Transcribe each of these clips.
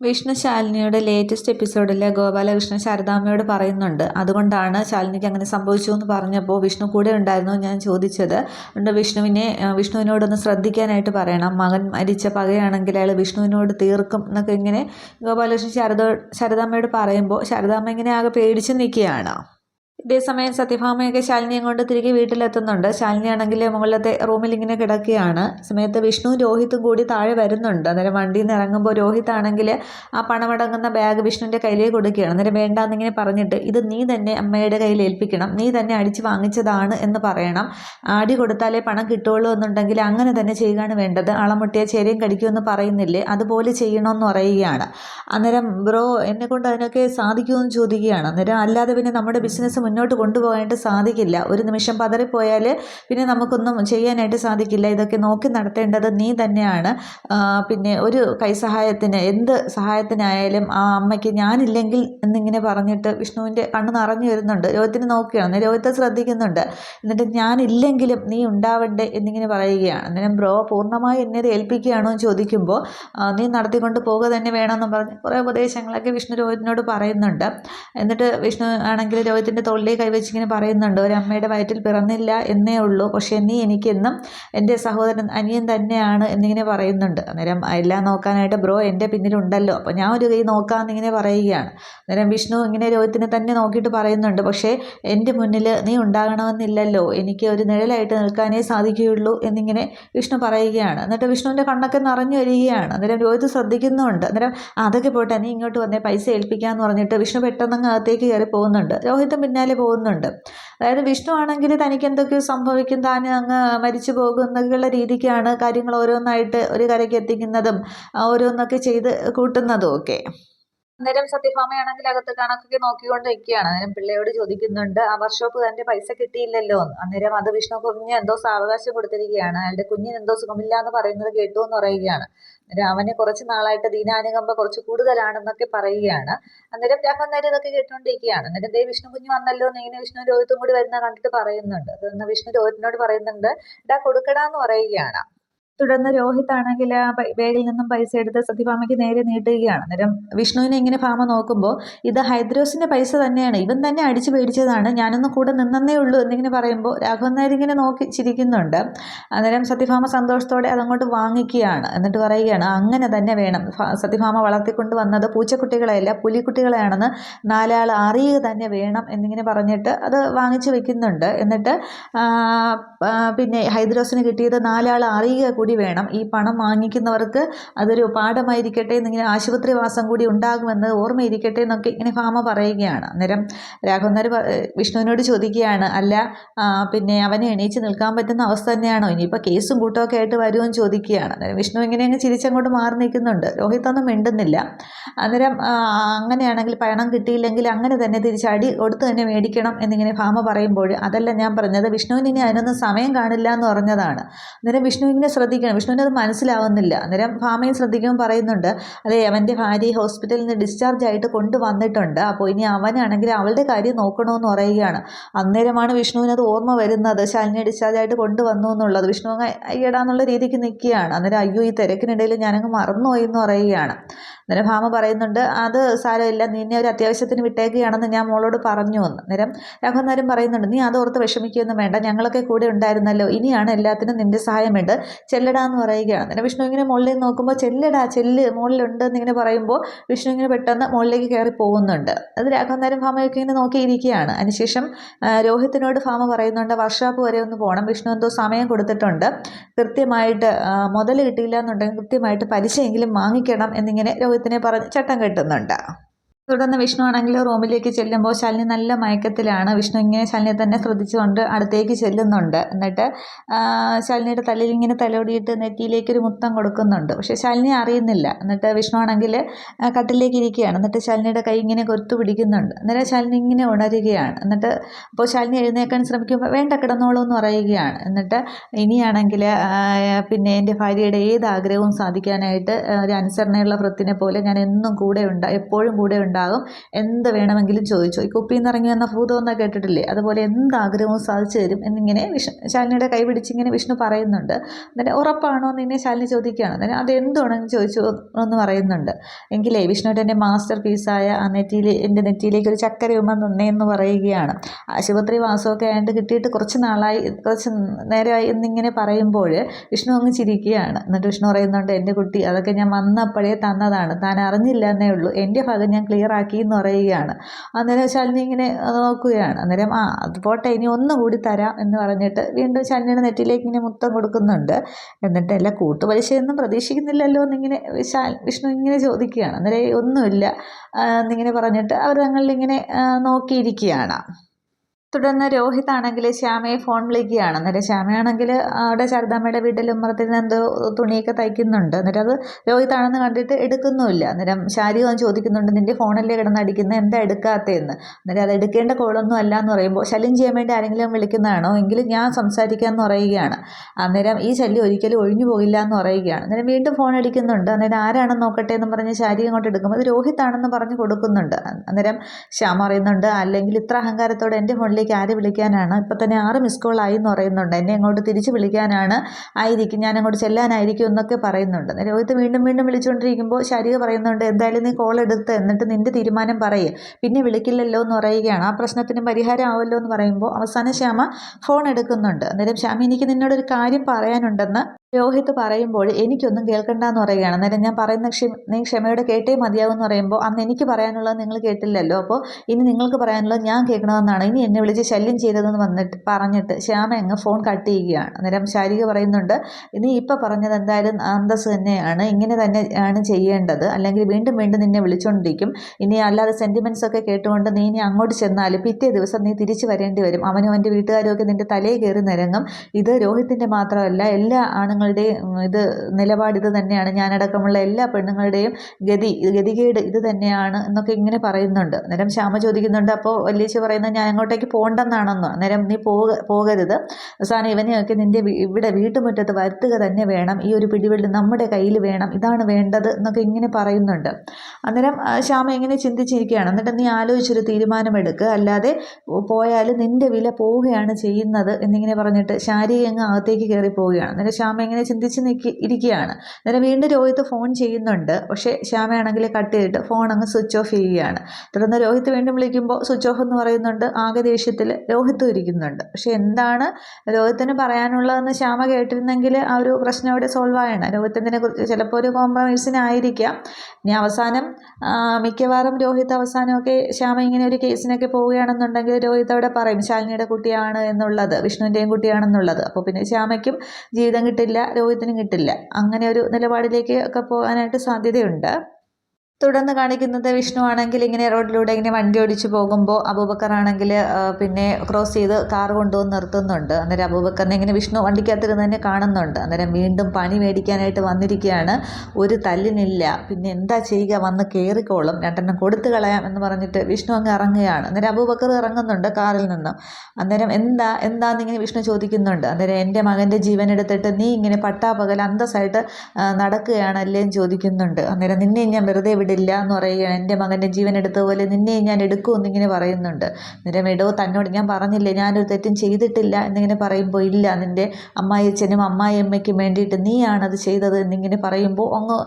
Vishnu ശാലിനിയുടെ latest എപ്പിസോഡിൽ ഗോപാലകൃഷ്ണൻ ശാരദാമ്മയോട് പറയുന്നുണ്ട്. അതുകൊണ്ടാണ് ശാലിനിക്ക് അങ്ങനെ സംഭവിച്ചു എന്ന് പറഞ്ഞപ്പോൾ വിഷ്ണു കൂടെ ഉണ്ടായിരുന്നു ഞാൻ ചോദിച്ചത്. അതുകൊണ്ട് വിഷ്ണുവിനെ വിഷ്ണുവിനോടൊന്ന് ശ്രദ്ധിക്കാനായിട്ട് പറയണം. മകൻ മരിച്ച പകയാണെങ്കിൽ അയാൾ വിഷ്ണുവിനോട് തീർക്കും എന്നൊക്കെ ഇങ്ങനെ ഗോപാലകൃഷ്ണൻ ശാരദ ശാരദാമ്മയോട് പറയുമ്പോൾ ശാരദാമ്മ ഇങ്ങനെ ആകെ പേടിച്ച് നിൽക്കുകയാണ്. ഇതേസമയം സത്യഭാമയൊക്കെ ശാലിനിയും കൊണ്ട് തിരികെ വീട്ടിലെത്തുന്നുണ്ട്. ശാലിനിയാണെങ്കിൽ മുകളിലത്തെ റൂമിൽ ഇങ്ങനെ കിടക്കുകയാണ്. സമയത്ത് വിഷ്ണു രോഹിത്തും കൂടി താഴെ വരുന്നുണ്ട്. അന്നേരം വണ്ടിയിൽ നിന്ന് ഇറങ്ങുമ്പോൾ രോഹിത് ആണെങ്കിൽ ആ പണമടങ്ങുന്ന ബാഗ് വിഷ്ണുവിന്റെ കയ്യിലേക്ക് കൊടുക്കുകയാണ്. അന്നേരം വേണ്ടാന്നിങ്ങനെ പറഞ്ഞിട്ട് ഇത് നീ തന്നെ അമ്മയുടെ കയ്യിൽ ഏൽപ്പിക്കണം. നീ തന്നെ അടിച്ച് വാങ്ങിച്ചതാണ് എന്ന് പറയണം. ആടി കൊടുത്താലേ പണം കിട്ടുള്ളൂ എന്നുണ്ടെങ്കിൽ അങ്ങനെ തന്നെ ചെയ്യുകയാണ് വേണ്ടത്. അളമുട്ടിയ ചേരയും കടിക്കുമെന്ന് പറയുന്നില്ലേ? അതുപോലെ ചെയ്യണമെന്ന് പറയുകയാണ്. അന്നേരം ബ്രോ എന്നെ കൊണ്ട് അതിനൊക്കെ സാധിക്കുമെന്ന് ചോദിക്കുകയാണ്. അന്നേരം അല്ലാതെ പിന്നെ നമ്മുടെ ബിസിനസ് മുന്നോട്ട് കൊണ്ടുപോകാനായിട്ട് സാധിക്കില്ല. ഒരു നിമിഷം പതറിപ്പോയാൽ പിന്നെ നമുക്കൊന്നും ചെയ്യാനായിട്ട് സാധിക്കില്ല. ഇതൊക്കെ നോക്കി നടത്തേണ്ടത് നീ തന്നെയാണ്. പിന്നെ ഒരു കൈസഹായത്തിന് എന്ത് സഹായത്തിനായാലും ആ അമ്മയ്ക്ക് ഞാനില്ലെങ്കിൽ എന്നിങ്ങനെ പറഞ്ഞിട്ട് വിഷ്ണുവിന്റെ കണ്ണ് നിറഞ്ഞു വരുന്നുണ്ട്. രോഗത്തിന് നോക്കുകയാണ്. രോഗത്തെ ശ്രദ്ധിക്കുന്നുണ്ട്. എന്നിട്ട് ഞാനില്ലെങ്കിലും നീ ഉണ്ടാവണ്ടേ എന്നിങ്ങനെ പറയുകയാണ്. അന്നേരം ബ്രോ പൂർണമായി എന്നെ ഏൽപ്പിക്കുകയാണോ എന്ന് ചോദിക്കുമ്പോൾ നീ നടത്തിക്കൊണ്ട് പോകുക തന്നെ വേണമെന്ന് പറഞ്ഞ് കുറേ ഉപദേശങ്ങളൊക്കെ വിഷ്ണു രോഹിത്തിനോട് പറയുന്നുണ്ട്. എന്നിട്ട് വിഷ്ണു ആണെങ്കിൽ രോഹിത്തിന്റെ തോളിൽ കൈവച്ചിങ്ങനെ പറയുന്നുണ്ട്. ഒരമ്മയുടെ വയറ്റിൽ പിറന്നില്ല എന്നേ ഉള്ളൂ. പക്ഷേ നീ എനിക്കെന്നും എന്റെ സഹോദരൻ അനിയൻ തന്നെയാണ് എന്നിങ്ങനെ പറയുന്നുണ്ട്. അന്നേരം എല്ലാം നോക്കാനായിട്ട് ബ്രോ എന്റെ പിന്നിലുണ്ടല്ലോ. അപ്പോൾ ഞാൻ ഒരു കൈ നോക്കാമെന്നിങ്ങനെ പറയുകയാണ്. അന്നേരം വിഷ്ണു ഇങ്ങനെ രോഹിത്തിനെ തന്നെ നോക്കിയിട്ട് പറയുന്നുണ്ട്. പക്ഷേ എന്റെ മുന്നിൽ നീ ഉണ്ടാകണമെന്നില്ലല്ലോ. എനിക്ക് ഒരു നിഴലായിട്ട് നിൽക്കാനേ സാധിക്കുകയുള്ളൂ എന്നിങ്ങനെ വിഷ്ണു പറയുകയാണ്. എന്നിട്ട് വിഷ്ണുവിന്റെ കണ്ണൊക്കെ നിറഞ്ഞു വരികയാണ്. അന്നേരം രോഹിത് ശ്രദ്ധിക്കുന്നുണ്ട്. അന്നേരം അതൊക്കെ പോട്ടെ. നീ ഇങ്ങോട്ട് വന്നേ. പൈസ ഏൽപ്പിക്കാമെന്ന് പറഞ്ഞിട്ട് വിഷ്ണു പെട്ടെന്ന് അകത്തേക്ക് കയറി പോകുന്നുണ്ട്. രോഹിത്തും പിന്നെ പിന്നാലെ പോകുന്നുണ്ട്. അതായത് വിഷ്ണു ആണെങ്കിൽ തനിക്ക് എന്തൊക്കെയോ സംഭവിക്കും താൻ അങ്ങ് മരിച്ചു പോകും എന്നൊക്കെയുള്ള രീതിക്കാണ് കാര്യങ്ങൾ ഓരോന്നായിട്ട് ഒരു കരയ്ക്ക് എത്തിക്കുന്നതും ഓരോന്നൊക്കെ ചെയ്ത് കൂട്ടുന്നതും ഒക്കെ. അന്നേരം സത്യഭാമയാണെങ്കിൽ അകത്ത് കണക്കൊക്കെ നോക്കിക്കൊണ്ട് നിൽക്കുകയാണ്. അന്നേരം പിള്ളയോട് ചോദിക്കുന്നുണ്ട് ആ വർക്ക്ഷോപ്പ് തന്റെ പൈസ കിട്ടിയില്ലല്ലോ? അന്നേരം അത് വിഷ്ണു കുഞ്ഞ് എന്തോ സാവകാശം കൊടുത്തിരിക്കുകയാണ്. അയാളുടെ കുഞ്ഞിന് എന്തോ സുഖമില്ല എന്ന് പറയുന്നത് കേട്ടു എന്ന് പറയുകയാണ്. അന്നേരം അവന് കുറച്ച് നാളായിട്ട് ദീനാനുകമ്പ കുറച്ച് കൂടുതലാണെന്നൊക്കെ പറയുകയാണ്. അന്നേരം രാഘവൻ നേരം ഇതൊക്കെ കേട്ടുകൊണ്ടിരിക്കുകയാണ് അന്നേരം ദേ വിഷ്ണു കുഞ്ഞ് വന്നല്ലോ ഇങ്ങനെ വിഷ്ണു രോഹിത്തും കൂടി വരുന്ന കണ്ടിട്ട് പറയുന്നുണ്ട്. അതൊന്ന് വിഷ്ണു രോഹിത്തിനോട് പറയുന്നുണ്ട് ഇതാ കൊടുക്കടാന്ന് പറയുകയാണ്. തുടർന്ന് രോഹിത് ആണെങ്കിൽ ആ ബാഗിൽ നിന്നും പൈസ എടുത്ത് സത്യഭാമയ്ക്ക് നേരെ നീട്ടുകയാണ്. അന്നേരം വിഷ്ണുവിനെ ഇങ്ങനെ ഭാമ നോക്കുമ്പോൾ ഇത് ഹൈദ്രോസിന്റെ പൈസ തന്നെയാണ് ഇവൻ തന്നെ അടിച്ചു പേടിച്ചതാണ് ഞാനൊന്നും കൂടെ നിന്നേ ഉള്ളൂ എന്നിങ്ങനെ പറയുമ്പോൾ രാഘവൻ നായർ ഇങ്ങനെ നോക്കി ചിരിക്കുന്നുണ്ട്. അന്നേരം സത്യഭാമ സന്തോഷത്തോടെ അതങ്ങോട്ട് വാങ്ങിക്കുകയാണ് എന്നിട്ട് പറയുകയാണ് അങ്ങനെ തന്നെ വേണം. സത്യഭാമ വളർത്തിക്കൊണ്ട് വന്നത് പൂച്ചക്കുട്ടികളെയല്ല പുലിക്കുട്ടികളെയാണെന്ന് നാലാൾ അറിയുക തന്നെ വേണം എന്നിങ്ങനെ പറഞ്ഞിട്ട് അത് വാങ്ങിച്ചു വെക്കുന്നുണ്ട്. എന്നിട്ട് പിന്നെ ഹൈദ്രോസിന് കിട്ടിയത് നാലാൾ അറിയുക കൂടി വേണം. ഈ പണം വാങ്ങിക്കുന്നവർക്ക് അതൊരു പാഠമായിരിക്കട്ടെ എന്നിങ്ങനെ ആശുപത്രിവാസം കൂടി ഉണ്ടാകുമെന്ന് ഓർമ്മയിരിക്കട്ടെ എന്നൊക്കെ ഇങ്ങനെ ഭാമ പറയുകയാണ്. അന്നേരം രാഘവന്നർ വിഷ്ണുവിനോട് ചോദിക്കുകയാണ് അല്ല പിന്നെ അവനെ എണീച്ച് നിൽക്കാൻ പറ്റുന്ന അവസ്ഥ തന്നെയാണോ? ഇനിയിപ്പോൾ കേസും കൂട്ടമൊക്കെ ആയിട്ട് വരുമെന്ന് ചോദിക്കുകയാണ്. അന്നേരം വിഷ്ണു ഇങ്ങനെ അങ്ങ് ചിരിച്ചങ്ങോട്ട് മാറി നിൽക്കുന്നുണ്ട്. രോഹിത്തൊന്നും മിണ്ടുന്നില്ല. അന്നേരം അങ്ങനെയാണെങ്കിൽ പണം കിട്ടിയില്ലെങ്കിൽ അങ്ങനെ തന്നെ തിരിച്ചടി കൊടുത്ത് തന്നെ മേടിക്കണം എന്നിങ്ങനെ ഭാമ പറയുമ്പോൾ അതല്ല ഞാൻ പറഞ്ഞത് വിഷ്ണുവിന് ഇനി അതിനൊന്നും സമയം കാണില്ല എന്ന് പറഞ്ഞതാണ്. അന്നേരം വിഷ്ണു ഇങ്ങനെ ശ്രദ്ധിക്കണം. വിഷ്ണുവിന് അത് മനസ്സിലാവുന്നില്ല. അന്നേരം ഭാമയും ശ്രദ്ധിക്കുമ്പോൾ പറയുന്നുണ്ട് അതെ അവന്റെ ഭാര്യ ഹോസ്പിറ്റലിൽ നിന്ന് ഡിസ്ചാർജ് ആയിട്ട് കൊണ്ടുവന്നിട്ടുണ്ട്. അപ്പോൾ ഇനി അവനാണെങ്കിൽ അവളുടെ കാര്യം നോക്കണമെന്ന് പറയുകയാണ്. അന്നേരമാണ് വിഷ്ണുവിന് അത് ഓർമ്മ വരുന്നത്. ശാലിനെ ഡിസ്ചാർജ് ആയിട്ട് കൊണ്ടുവന്നു എന്നുള്ളത്. വിഷ്ണു അങ്ങ് അയ്യടാന്നുള്ള രീതിക്ക് നിൽക്കുകയാണ്. അന്നേരം അയ്യോ ഈ തിരക്കിനിടയിൽ ഞാനങ്ങ് മറന്നുപോയി എന്ന് പറയുകയാണ്. അന്നേരം ഭാമ പറയുന്നുണ്ട് അത് സാരമില്ല. നിന്നെ ഒരു അത്യാവശ്യത്തിന് വിട്ടേക്കുകയാണെന്ന് ഞാൻ മോളോട് പറഞ്ഞു എന്ന്. അന്നേരം രാഘവനാരും പറയുന്നുണ്ട് നീ അതോർത്ത് വിഷമിക്കുകയൊന്നും വേണ്ട. ഞങ്ങളൊക്കെ കൂടെ ഉണ്ടായിരുന്നല്ലോ. ഇനിയാണ് എല്ലാത്തിനും നിന്റെ സഹായം വേണ്ട ചെല്ലടാ എന്ന് പറയുകയാണ്. അങ്ങനെ വിഷ്ണു ഇങ്ങനെ മുകളിൽ നോക്കുമ്പോൾ ചെല്ലടാ ചെല്ല് മുകളിലുണ്ട് എന്നിങ്ങനെ പറയുമ്പോൾ വിഷ്ണു ഇങ്ങനെ പെട്ടെന്ന് മുകളിലേക്ക് കയറി പോകുന്നുണ്ട്. അത് രാഘവനാരും ഭാമയൊക്കെ ഇങ്ങനെ നോക്കിയിരിക്കുകയാണ്. അതിനുശേഷം രോഹിത്തിനോട് ഭാമ പറയുന്നുണ്ട് വർഷാപ്പ് വരെ ഒന്ന് പോകണം വിഷ്ണു എന്തോ സമയം കൊടുത്തിട്ടുണ്ട്. കൃത്യമായിട്ട് മുതൽ കിട്ടിയില്ല എന്നുണ്ടെങ്കിൽ കൃത്യമായിട്ട് പലിശയെങ്കിലും വാങ്ങിക്കണം എന്നിങ്ങനെ രോഹിത് രോഹിത്തിനെ പറഞ്ഞ് ചട്ടം കെട്ടുന്നുണ്ട്. തുടർന്ന് വിഷ്ണു ആണെങ്കിൽ റൂമിലേക്ക് ചെല്ലുമ്പോൾ ശാലിനി നല്ല മയക്കത്തിലാണ്. വിഷ്ണു ഇങ്ങനെ ശാലിനിയെ തന്നെ ശ്രദ്ധിച്ചുകൊണ്ട് അടുത്തേക്ക് ചെല്ലുന്നുണ്ട്. എന്നിട്ട് ശാലിനിയുടെ തലയിൽ ഇങ്ങനെ തലോടിയിട്ട് നെറ്റിയിലേക്ക് ഒരു മുത്തം കൊടുക്കുന്നുണ്ട്. പക്ഷേ ശാലിനി അറിയുന്നില്ല. എന്നിട്ട് വിഷ്ണു ആണെങ്കിൽ കട്ടിലേക്ക് ഇരിക്കുകയാണ്. എന്നിട്ട് ശാലിനിയുടെ കൈ ഇങ്ങനെ കൊത്തു പിടിക്കുന്നുണ്ട്. അന്നേരം ശാലിനി ഇങ്ങനെ ഉണരുകയാണ്. എന്നിട്ട് അപ്പോൾ ശാലിനി എഴുന്നേക്കാൻ ശ്രമിക്കുമ്പോൾ വേണ്ട കിടന്നോളൂ എന്ന് പറയുകയാണ്. എന്നിട്ട് ഇനിയാണെങ്കിൽ പിന്നെ എന്റെ ഭാര്യയുടെ ഏത് ആഗ്രഹവും സാധിക്കാനായിട്ട് ഒരു അനുസരണയുള്ള വൃത്തിനെ പോലെ ഞാൻ എന്നും കൂടെ ഉണ്ട് എപ്പോഴും കൂടെ ഉണ്ട്. ഉണ്ടാകും. എന്ത് വേണമെങ്കിലും ചോദിച്ചു. ഈ കുപ്പിയിൽ നിന്ന് ഇറങ്ങി വന്ന ഭൂതം എന്നൊക്കെ കേട്ടിട്ടില്ലേ? അതുപോലെ എന്ത് ആഗ്രഹവും സാധിച്ചു തരും എന്നിങ്ങനെ വിഷ്ണു ശാലിനിയുടെ കൈ പിടിച്ചിങ്ങനെ വിഷ്ണു പറയുന്നുണ്ട്. എന്നിട്ട് ഉറപ്പാണോ എന്ന് ഇങ്ങനെ ശാലിനി ചോദിക്കുകയാണ്. എന്നിട്ട് അത് എന്തുവാണെന്ന് ചോദിച്ചു എന്ന് പറയുന്നുണ്ട്. എങ്കിലേ വിഷ്ണുവിന്റെ എന്റെ മാസ്റ്റർ പീസായ ആ നെറ്റിയിൽ എന്റെ നെറ്റിയിലേക്ക് ഒരു ചക്കര ഉമ്മ നിന്നേന്ന് പറയുകയാണ്. ആശുപത്രി വാസമൊക്കെ ആയിട്ട് കിട്ടിയിട്ട് കുറച്ച് നാളായി കുറച്ച് നേരമായി എന്നിങ്ങനെ പറയുമ്പോൾ വിഷ്ണു അങ്ങ് ചിരിക്കുകയാണ്. എന്നിട്ട് വിഷ്ണു പറയുന്നുണ്ട് എന്റെ കുട്ടി അതൊക്കെ ഞാൻ വന്നപ്പോഴേ തന്നതാണ്. താൻ അറിഞ്ഞില്ല എന്നേ ഉള്ളൂ. എന്റെ ഭാഗം ഞാൻ ക്ലിയർ ആക്കി എന്ന് പറയുകയാണ്. അന്നേരം ശാലിനി ഇങ്ങനെ നോക്കുകയാണ്. അന്നേരം ആ അത് പോട്ടെ ഇനി ഒന്നും കൂടി തരാം എന്ന് പറഞ്ഞിട്ട് വീണ്ടും ശാലിനിയുടെ നെറ്റിലേക്ക് ഇങ്ങനെ മുത്തം കൊടുക്കുന്നുണ്ട്. എന്നിട്ട് അല്ല കൂട്ടുപലിശയൊന്നും പ്രതീക്ഷിക്കുന്നില്ലല്ലോ എന്നിങ്ങനെ വിഷ്ണു ഇങ്ങനെ ചോദിക്കുകയാണ്. അന്നേരം ഒന്നുമില്ല എന്നിങ്ങനെ പറഞ്ഞിട്ട് അവർ തങ്ങളിലിങ്ങനെ ആ, നോക്കിയിരിക്കുകയാണ്. തുടർന്ന് രോഹിത് ആണെങ്കിൽ ശ്യാമയെ ഫോൺ വിളിക്കുകയാണ്. എന്നിട്ട് ശ്യാമയാണെങ്കിൽ അവിടെ ശാരദാമ്മയുടെ വീട്ടിൽ ഉമ്മറത്തിൽ നിന്ന് എന്തോ തുണിയൊക്കെ തയ്ക്കുന്നുണ്ട്. എന്നിട്ട് അത് രോഹിതാണെന്ന് കണ്ടിട്ട് എടുക്കുന്നുമില്ല. അന്നേരം ശാരി വന്ന് ചോദിക്കുന്നുണ്ട് നിന്റെ ഫോണല്ലേ കിടന്നടിക്കുന്നത് എന്താ എടുക്കാത്തതെന്ന് എന്നിട്ട് അത് എടുക്കേണ്ട കോളൊന്നും അല്ല എന്ന് പറയുമ്പോൾ ശല്യം ചെയ്യാൻ വേണ്ടി ആരെങ്കിലും വിളിക്കുന്നതാണോ? എങ്കിലും ഞാൻ സംസാരിക്കാമെന്ന് പറയുകയാണ്. അന്നേരം ഈ ശല്യം ഒരിക്കലും ഒഴിഞ്ഞു പോകില്ല എന്ന് പറയുകയാണ്. അന്നേരം വീണ്ടും ഫോൺ അടിക്കുന്നുണ്ട്. അന്നേരം ആരാണെന്ന് നോക്കട്ടെ എന്ന് പറഞ്ഞ് ശാരി അങ്ങോട്ട് എടുക്കുമ്പോൾ അത് രോഹിതാണെന്ന് പറഞ്ഞ് കൊടുക്കുന്നുണ്ട്. അന്നേരം ശ്യാമ പറയുന്നുണ്ട് അല്ലെങ്കിൽ ഇത്ര അഹങ്കാരത്തോടെ എന്റെ ഫോണിലേക്ക് ആര് വിളിക്കാനാണ്? ഇപ്പം തന്നെ ആറ് മിസ് കോൾ ആയി എന്ന് പറയുന്നുണ്ട്. എന്നെ അങ്ങോട്ട് തിരിച്ച് വിളിക്കാനാണ് ആയിരിക്കും. ഞാൻ അങ്ങോട്ട് ചെല്ലാനായിരിക്കും എന്നൊക്കെ പറയുന്നുണ്ട്. രോഹിത് വീണ്ടും വീണ്ടും വിളിച്ചുകൊണ്ടിരിക്കുമ്പോൾ ശാരിക പറയുന്നുണ്ട് എന്തായാലും നീ കോൾ എടുത്ത് എന്നിട്ട് നിന്റെ തീരുമാനം പറയുക പിന്നെ വിളിക്കില്ലല്ലോ എന്ന് പറയുകയാണ്. ആ പ്രശ്നത്തിന് പരിഹാരം ആവുമല്ലോ എന്ന് പറയുമ്പോൾ അവസാനം ശ്യാമ ഫോൺ എടുക്കുന്നുണ്ട്. അന്നേരം ശ്യാമ എനിക്ക് നിന്നോടൊരു കാര്യം പറയാനുണ്ടെന്ന് രോഹിത് പറയുമ്പോൾ എനിക്കൊന്നും കേൾക്കണ്ട എന്ന് പറയുകയാണ്. അന്നേരം ഞാൻ പറയുന്ന ക്ഷമ നീ ക്ഷമയോടെ കേട്ടേ മതിയാവും എന്ന് പറയുമ്പോൾ അന്ന് എനിക്ക് പറയാനുള്ളത് നിങ്ങൾ കേട്ടില്ലല്ലോ. അപ്പോൾ ഇനി നിങ്ങൾക്ക് പറയാനുള്ളത് ഞാൻ കേൾക്കണമെന്നാണ്. ഇനി എന്നെ വിളിച്ച് ശല്യം ചെയ്തതെന്ന് വന്നിട്ട് പറഞ്ഞിട്ട് ശ്യാമ അങ്ങ് ഫോൺ കട്ട് ചെയ്യുകയാണ്. അന്നേരം ശാരിക പറയുന്നുണ്ട് ഇനി ഇപ്പോൾ പറഞ്ഞത് എന്തായാലും അന്തസ് തന്നെയാണ്. ഇങ്ങനെ തന്നെ ആണ് ചെയ്യേണ്ടത്. അല്ലെങ്കിൽ വീണ്ടും വീണ്ടും നിന്നെ വിളിച്ചുകൊണ്ടിരിക്കും ഇനി അല്ലാതെ സെന്റിമെന്റ്സ് ഒക്കെ കേട്ടുകൊണ്ട് നീ ഇനി അങ്ങോട്ട് ചെന്നാൽ പിറ്റേ ദിവസം നീ തിരിച്ചു വരേണ്ടി വരും. അവനും അവന്റെ വീട്ടുകാരും ഒക്കെ നിന്റെ തലയിൽ കയറി നിരങ്ങും. ഇത് രോഹിത്തിന്റെ മാത്രമല്ല എല്ലാ ആണുങ്ങളുടെയും ഉം, ഇത് നിലപാട് ഇത് തന്നെയാണ്. ഞാനടക്കമുള്ള എല്ലാ പെണ്ണുങ്ങളുടെയും ഗതി ഗതികേട് ഇത് തന്നെയാണ് എന്നൊക്കെ ഇങ്ങനെ പറയുന്നുണ്ട്. അന്നേരം ശ്യാമ ചോദിക്കുന്നുണ്ട് അപ്പോൾ വല്യേച്ചി പറയുന്നത് ഞാൻ അങ്ങോട്ടേക്ക് പോകണ്ടെന്നാണെന്ന് അന്നേരം നീ പോക പോകരുത്. അവസാനം ഇവനെയൊക്കെ നിന്റെ ഇവിടെ വീട്ടുമുറ്റത്ത് വരുത്തുക തന്നെ വേണം. ഈ ഒരു പിടിവെള്ളി നമ്മുടെ കയ്യിൽ വേണം. ഇതാണ് വേണ്ടത് എന്നൊക്കെ ഇങ്ങനെ പറയുന്നുണ്ട്. അന്നേരം ശ്യാമ ഇങ്ങനെ ചിന്തിച്ചിരിക്കുകയാണ്. എന്നിട്ട് നീ ആലോചിച്ചൊരു തീരുമാനമെടുക്കുക അല്ലാതെ പോയാൽ നിന്റെ വില പോവുകയാണ് ചെയ്യുന്നത് എന്നിങ്ങനെ പറഞ്ഞിട്ട് ശാരീരിക അകത്തേക്ക് കയറി പോവുകയാണ് അന്നേരം ശ്യാമ ഇങ്ങനെ ചിന്തിച്ച് നിൽക്കി ഇരിക്കുകയാണ്. അന്നേരം വീണ്ടും രോഹിത് ഫോൺ ചെയ്യുന്നുണ്ട്. പക്ഷേ ശ്യാമയാണെങ്കിൽ കട്ട് ചെയ്തിട്ട് ഫോൺ അങ്ങ് സ്വിച്ച് ഓഫ് ചെയ്യുകയാണ്. തുടർന്ന് രോഹിത് വീണ്ടും വിളിക്കുമ്പോൾ സ്വിച്ച് ഓഫ് എന്ന് പറയുന്നുണ്ട്. ആകെ ദേഷ്യത്തിൽ രോഹിത്തും ഇരിക്കുന്നുണ്ട്. പക്ഷേ എന്താണ് രോഹിത്തിന് പറയാനുള്ളതെന്ന് ശ്യാമ കേട്ടിരുന്നെങ്കിൽ ആ ഒരു പ്രശ്നം അവിടെ സോൾവ് ആയാണ് രോഹിത്തിനെ കുറിച്ച് ചിലപ്പോൾ ഒരു കോംപ്രമൈസിനായിരിക്കാം ഇനി അവസാനം മിക്കവാറും രോഹിത് അവസാനമൊക്കെ ശ്യാമ ഇങ്ങനെ ഒരു കേസിനൊക്കെ പോവുകയാണെന്നുണ്ടെങ്കിൽ രോഹിത് അവിടെ പറയും ശാലിനിയുടെ കുട്ടിയാണ് എന്നുള്ളത് വിഷ്ണുവിന്റെയും കുട്ടിയാണെന്നുള്ളത്. അപ്പോൾ പിന്നെ ശ്യാമയ്ക്കും ജീവിതം കിട്ടില്ല. രോഹിത്തിനും കിട്ടില്ല. അങ്ങനെ ഒരു നിലപാടിലേക്ക് ഒക്കെ പോകാനായിട്ട് സാധ്യതയുണ്ട്. തുടർന്ന് കാണിക്കുന്നത് വിഷ്ണു ആണെങ്കിൽ ഇങ്ങനെ റോഡിലൂടെ ഇങ്ങനെ വണ്ടി ഓടിച്ച് പോകുമ്പോൾ അബൂബക്കർ ആണെങ്കിൽ പിന്നെ ക്രോസ് ചെയ്ത് കാർ കൊണ്ടുവന്ന് നിർത്തുന്നുണ്ട്. അന്നേരം അബൂബക്കറിനെ ഇങ്ങനെ വിഷ്ണു വണ്ടിക്കകത്തിരുന്ന് തന്നെ കാണുന്നുണ്ട്. അന്നേരം വീണ്ടും പണി മേടിക്കാനായിട്ട് വന്നിരിക്കുകയാണ്. ഒരു തല്ലിനില്ല. പിന്നെ എന്താ ചെയ്യുക? വന്ന് കയറിക്കോളും രണ്ടെണ്ണം കൊടുത്തു കളയാം എന്ന് പറഞ്ഞിട്ട് വിഷ്ണു അങ്ങ് ഇറങ്ങുകയാണ്. അന്നേരം അബൂബക്കർ ഇറങ്ങുന്നുണ്ട് കാറിൽ നിന്ന്. അന്നേരം എന്താ എന്താന്നിങ്ങനെ വിഷ്ണു ചോദിക്കുന്നുണ്ട്. അന്നേരം എന്റെ മകന്റെ ജീവൻ എടുത്തിട്ട് നീ ഇങ്ങനെ പട്ടാപകൽ അന്തസ്സായിട്ട് നടക്കുകയാണ് നടക്കുകയാണല്ലേ ചോദിക്കുന്നുണ്ട്. അന്നേരം നിന്നെ ഞാൻ വെറുതെ വിടില്ല എന്ന് പറയുകയാണ് എന്റെ മകന്റെ ജീവൻ എടുത്ത പോലെ നിന്നെ ഞാൻ എടുക്കുമെന്നിങ്ങനെ പറയുന്നുണ്ട്. അന്നേരം എടോ തന്നോട് ഞാൻ പറഞ്ഞില്ലേ ഞാനൊരു തെറ്റും ചെയ്തിട്ടില്ല എന്നിങ്ങനെ പറയുമ്പോൾ ഇല്ല നിന്റെ അമ്മായിയച്ഛനും അമ്മായിയമ്മയ്ക്കും വേണ്ടിയിട്ട് നീയാണത് ചെയ്തത് എന്നിങ്ങനെ പറയുമ്പോൾ അങ്ങ്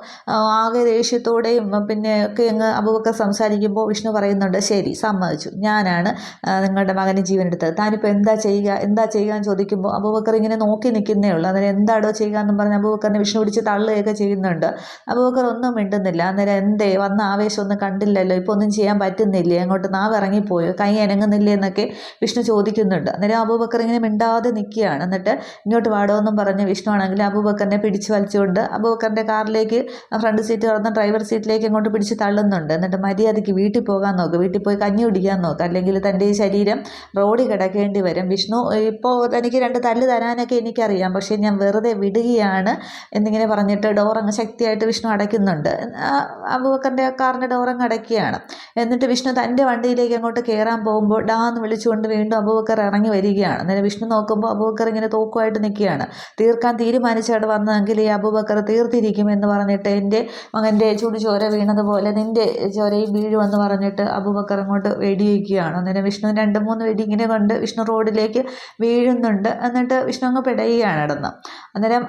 ആകെ ദേഷ്യത്തോടെയും പിന്നെ ഒക്കെ അങ്ങ് അബുവൊക്കെ സംസാരിക്കുമ്പോൾ വിഷ്ണു പറയുന്നുണ്ട് ശരി സമ്മതിച്ചു ഞാനാണ് നിങ്ങളുടെ മകന്റെ ജീവൻ എടുത്തത്. താനിപ്പോൾ എന്താ ചെയ്യുക എന്താ ചെയ്യുക എന്ന് ചോദിക്കുമ്പോൾ അബൂബക്കർ ഇങ്ങനെ നോക്കി നിൽക്കുന്നേ ഉള്ളൂ. അന്നേരം എന്താടോ ചെയ്യുക എന്നും പറഞ്ഞ് അബുവക്കറിനെ വിഷ്ണു പിടിച്ച് തള്ളുകയൊക്കെ ചെയ്യുന്നുണ്ട്. അബൂബക്കർ ഒന്നും മിണ്ടുന്നില്ല. അന്നേരം എന്തേ വന്ന ആവേശം ഒന്നും കണ്ടില്ലല്ലോ. ഇപ്പോൾ ഒന്നും ചെയ്യാൻ പറ്റുന്നില്ലേ? അങ്ങോട്ട് നാവ് ഇറങ്ങിപ്പോയോ? കൈ അനങ്ങുന്നില്ലേ എന്നൊക്കെ വിഷ്ണു ചോദിക്കുന്നുണ്ട്. അന്നേരം അബൂബക്കർ ഇങ്ങനെ മിണ്ടാതെ നിൽക്കുകയാണ്. എന്നിട്ട് ഇങ്ങോട്ട് വാടുമെന്നും പറഞ്ഞ് വിഷ്ണു ആണെങ്കിൽ അബൂബക്കറിനെ പിടിച്ചു വലിച്ചുകൊണ്ട് അബൂബക്കറിന്റെ കാറിലേക്ക് ഫ്രണ്ട് സീറ്റ് തുറന്ന് ഡ്രൈവർ സീറ്റിലേക്ക് അങ്ങോട്ട് പിടിച്ച് തള്ളുന്നുണ്ട്. എന്നിട്ട് മര്യാദയ്ക്ക് വീട്ടിൽ പോകാൻ നോക്കുക വീട്ടിൽ പോയി കഞ്ഞി കുടിക്കാൻ നോക്കുക അല്ലെങ്കിൽ തന്റെ ഈ ശരീരം റോഡിൽ കിടക്കേണ്ടി വരും. വിഷ്ണു ഇപ്പോൾ തനിക്ക് രണ്ട് തല്ല് തരാനൊക്കെ എനിക്കറിയാം. പക്ഷേ ഞാൻ വെറുതെ വിടുകയാണ് എന്നിങ്ങനെ പറഞ്ഞിട്ട് ഡോർ അങ്ങ് ശക്തിയായിട്ട് വിഷ്ണു അടയ്ക്കുന്നുണ്ട്. അപ്പോൾ അബൂബക്കറിന്റെ കാറിന്റെ ഡോറങ്ങ് അടയ്ക്കുകയാണ് എന്നിട്ട് വിഷ്ണു തന്റെ വണ്ടിയിലേക്ക് അങ്ങോട്ട് കയറാൻ പോകുമ്പോൾ ഡാ എന്ന് വിളിച്ചുകൊണ്ട് വീണ്ടും അബൂബക്കർ ഇറങ്ങി വരികയാണ്. അന്നേരം വിഷ്ണു നോക്കുമ്പോൾ അബൂബക്കർ ഇങ്ങനെ തോക്കുമായിട്ട് നിൽക്കുകയാണ്. തീർക്കാൻ തീരുമാനിച്ചാണ് വന്നതെങ്കിൽ ഈ അബൂബക്കർ തീർത്തിരിക്കും എന്ന് പറഞ്ഞിട്ട് എന്റെ മകന്റെ ചുടുചോര വീണതുപോലെ നിന്റെ ചോരയും വീഴുമെന്ന് പറഞ്ഞിട്ട് അബൂബക്കർ അങ്ങോട്ട് വെടിവെക്കുകയാണ്. അന്നേരം വിഷ്ണു രണ്ട് മൂന്ന് വെടി ഇങ്ങനെ കൊണ്ട് വിഷ്ണു റോഡിലേക്ക് വീഴുന്നുണ്ട്. എന്നിട്ട് വിഷ്ണു അങ്ങ് പിടയുകയാണ് ഇടന്ന് അന്നേരം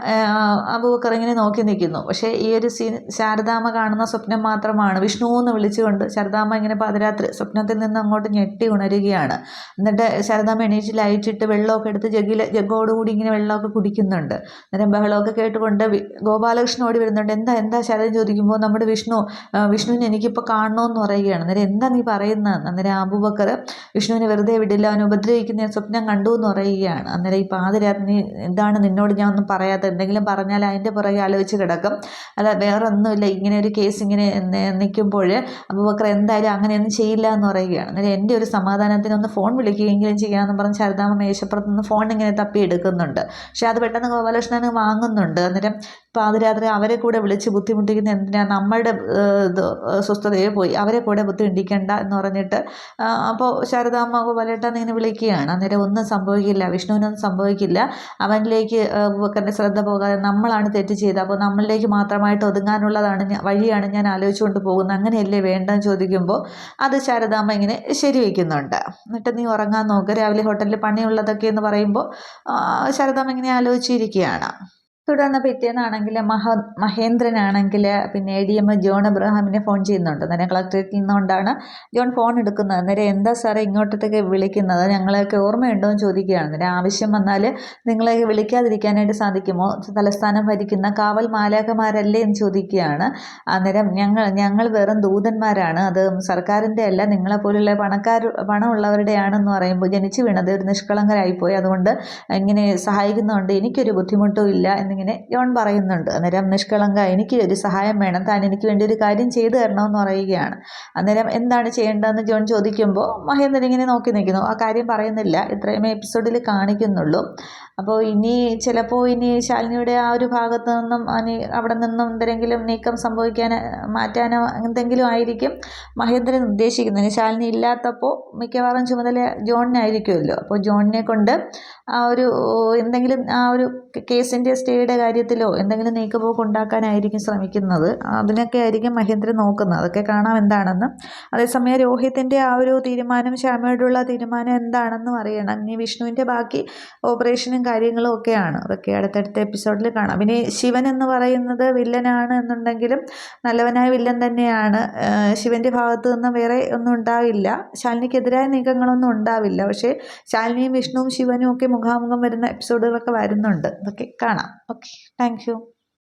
അബൂബക്കർ ഇങ്ങനെ നോക്കി നിൽക്കുന്നു. പക്ഷേ ഈ ഒരു സീൻ ശാരദാമ്മ കാണുന്ന സ്വപ്നം മാത്രമാണ്. വിഷ്ണു എന്ന് വിളിച്ചുകൊണ്ട് ശാരദാമ്മ ഇങ്ങനെ പാതിരാത്രി സ്വപ്നത്തിൽ നിന്ന് അങ്ങോട്ട് ഞെട്ടി ഉണരുകയാണ്. എന്നിട്ട് ശാരദാമ്മ എണീറ്റ് ലൈറ്റിട്ട് വെള്ളമൊക്കെ എടുത്ത് ജഗ്ഗിൽ ജഗ്ഗോടുകൂടി ഇങ്ങനെ വെള്ളമൊക്കെ കുടിക്കുന്നുണ്ട്. അന്നേരം ബഹളമൊക്കെ കേട്ടുകൊണ്ട് ഗോപാലകൃഷ്ണൻ ഓടി വരുന്നുണ്ട്. എന്താ എന്താ ശരദ് ചോദിക്കുമ്പോൾ നമ്മുടെ വിഷ്ണു വിഷ്ണുവിനെ എനിക്കിപ്പോൾ കാണണമെന്ന് പറയുകയാണ്. അന്നേരം എന്താ നീ പറയുന്നത് അന്നേരം ആബുബക്കർ വിഷ്ണുവിനെ വെറുതെ വിടില്ല അവനെ ഉപദ്രവിക്കുന്ന സ്വപ്നം കണ്ടു എന്ന് പറയുകയാണ്. അന്നേരം ഈ പാതിരാത്രി എന്താണ് നിന്നോട് ഞാൻ ഒന്നും പറയാത്ത എന്തെങ്കിലും പറഞ്ഞാൽ അതിന്റെ പുറകെ ആലോചിച്ച് കിടക്കും. അല്ല വേറെ ഒന്നുമില്ല ഇങ്ങനെ ഒരു കേസ് ഇങ്ങനെ നിൽക്കുമ്പോൾ അബൂബക്കർ എന്തായാലും അങ്ങനെയൊന്നും ചെയ്യില്ല എന്ന് പറയുകയാണ്. അന്നേരം എന്റെ ഒരു സമാധാനത്തിന് ഒന്ന് ഫോൺ വിളിക്കുകയെങ്കിലും ചെയ്യാമെന്ന് പറഞ്ഞ് ശാരദാമ്മ മേശപ്പുറത്ത് നിന്ന് ഫോൺ ഇങ്ങനെ തപ്പി എടുക്കുന്നുണ്ട്. പക്ഷെ അത് പെട്ടെന്ന് ഗോപാലകൃഷ്ണന് വാങ്ങുന്നുണ്ട്. അന്നേരം പാതിരാത്രി അവരെ കൂടെ വിളിച്ച് ബുദ്ധിമുട്ടിക്കുന്ന എന്തിനാ? നമ്മളുടെ ഇത് സ്വസ്ഥതയെ പോയി അവരെ കൂടെ ബുദ്ധിമുട്ടിക്കേണ്ട എന്ന് പറഞ്ഞിട്ട് അപ്പോൾ ശാരദാമ്മ ഗോപാലേട്ടൻ ഇങ്ങനെ വിളിക്കുകയാണ്. അന്നേരം ഒന്നും സംഭവിക്കില്ല വിഷ്ണുവിനൊന്നും സംഭവിക്കില്ല. അവനിലേക്ക് ബക്കറിന്റെ ശ്രദ്ധ പോകാതെ നമ്മളാണ് തെറ്റ് ചെയ്തത്. അപ്പോൾ നമ്മളിലേക്ക് മാത്രമായിട്ട് ഒതുങ്ങാനുള്ളതാണ് വഴിയാണ് ഞാൻ ആലോചിച്ചുകൊണ്ട് പോകുന്നത്. അങ്ങനെയല്ലേ വേണ്ടെന്ന് ചോദിക്കുമ്പോൾ അത് ശാരദാമ്മ ഇങ്ങനെ ശരിവെക്കുന്നുണ്ട്. എന്നിട്ട് നീ ഉറങ്ങാൻ നോക്ക്. രാവിലെ ഹോട്ടലിൽ പണിയുള്ളതൊക്കെ എന്ന് പറയുമ്പോൾ ശാരദാമ്മ ഇങ്ങനെ ആലോചിച്ചിരിക്കുകയാണ്. തുടർന്ന് പിറ്റേന്നാണെങ്കിൽ മഹ മഹേന്ദ്രനാണെങ്കിൽ പിന്നെ എ ഡി എം ജോൺ എബ്രഹാമിനെ ഫോൺ ചെയ്യുന്നുണ്ട്. അന്നേരം കളക്ടറേറ്റിൽ നിന്നുകൊണ്ടാണ് ജോൺ ഫോൺ എടുക്കുന്നത്. അന്നേരം എന്താ സാറേ ഇങ്ങോട്ടത്തേക്ക് വിളിക്കുന്നത്? ഞങ്ങളെയൊക്കെ ഓർമ്മയുണ്ടോ എന്ന് ചോദിക്കുകയാണ്. അന്നേരം ആവശ്യം വന്നാൽ നിങ്ങളെ വിളിക്കാതിരിക്കാനായിട്ട് സാധിക്കുമോ? തലസ്ഥാനം ഭരിക്കുന്ന കാവൽ മാലാഖമാരല്ലേ എന്ന് ചോദിക്കുകയാണ്. അന്നേരം ഞങ്ങൾ ഞങ്ങൾ വെറും ദൂതന്മാരാണ്. അത് സർക്കാരിന്റെ അല്ല. നിങ്ങളെപ്പോലുള്ള പണക്കാർ പണമുള്ളവരുടെയാണെന്ന് പറയുമ്പോൾ ജനിച്ചു വീണത് ഒരു നിഷ്കളങ്കരായിപ്പോയി. അതുകൊണ്ട് ഇങ്ങനെ സഹായിക്കുന്നതുകൊണ്ട് എനിക്കൊരു ബുദ്ധിമുട്ടും ഇല്ല എന്നിങ്ങനെ ഇങ്ങനെ ജോൺ പറയുന്നുണ്ട്. അന്നേരം നിഷ്കളങ്ക എനിക്ക് ഒരു സഹായം വേണം. താൻ എനിക്ക് വേണ്ടി ഒരു കാര്യം ചെയ്തു തരണമെന്ന് പറയുകയാണ്. അന്നേരം എന്താണ് ചെയ്യേണ്ടതെന്ന് ജോൺ ചോദിക്കുമ്പോൾ മഹേന്ദ്രൻ ഇങ്ങനെ നോക്കി നിൽക്കുന്നു. ആ കാര്യം പറയുന്നില്ല. ഇത്രയും എപ്പിസോഡിൽ കാണിക്കുന്നുള്ളൂ. അപ്പോൾ ഇനി ചിലപ്പോൾ ഇനി ശാലിനിയുടെ ആ ഒരു ഭാഗത്ത് നിന്നും അനി അവിടെ നിന്നും എന്തെങ്കിലും നീക്കം സംഭവിക്കാൻ മാറ്റാനോ എന്തെങ്കിലും ആയിരിക്കും മഹേന്ദ്രൻ ഉദ്ദേശിക്കുന്നത്. ശാലിനി ഇല്ലാത്തപ്പോൾ മിക്കവാറും ചുമതല ജോണിനായിരിക്കുമല്ലോ. അപ്പോൾ ജോണിനെ കൊണ്ട് ആ ഒരു എന്തെങ്കിലും ആ ഒരു കേസിന്റെ സ്റ്റേയുടെ കാര്യത്തിലോ എന്തെങ്കിലും നീക്കുപോക്ക് ഉണ്ടാക്കാനായിരിക്കും ശ്രമിക്കുന്നത്. അതിനൊക്കെ ആയിരിക്കും മഹേന്ദ്രൻ നോക്കുന്നത്. അതൊക്കെ കാണാം എന്താണെന്ന്. അതേസമയം രോഹിത്തിന്റെ ആ ഒരു തീരുമാനം ശ്യാമയോടുള്ള തീരുമാനം എന്താണെന്നും അറിയണം. ഇനി വിഷ്ണുവിന്റെ ബാക്കി ഓപ്പറേഷനും കാര്യങ്ങളും ഒക്കെയാണ്. അതൊക്കെ അടുത്തടുത്ത എപ്പിസോഡിൽ കാണാം. പിന്നെ ശിവൻ എന്ന് പറയുന്നത് വില്ലനാണ് എന്നുണ്ടെങ്കിലും നല്ലവനായ വില്ലൻ തന്നെയാണ്. ശിവന്റെ ഭാഗത്തു നിന്ന് വേറെ ഒന്നും ഉണ്ടാവില്ല. ശാലിനിക്കെതിരായ നീക്കങ്ങളൊന്നും ഉണ്ടാവില്ല. പക്ഷേ ശാലിനിയും വിഷ്ണുവും ശിവനും ഒക്കെ മുഖാമുഖം വരുന്ന എപ്പിസോഡുകളൊക്കെ വരുന്നുണ്ട്. അതൊക്കെ കാണാം. Okay thank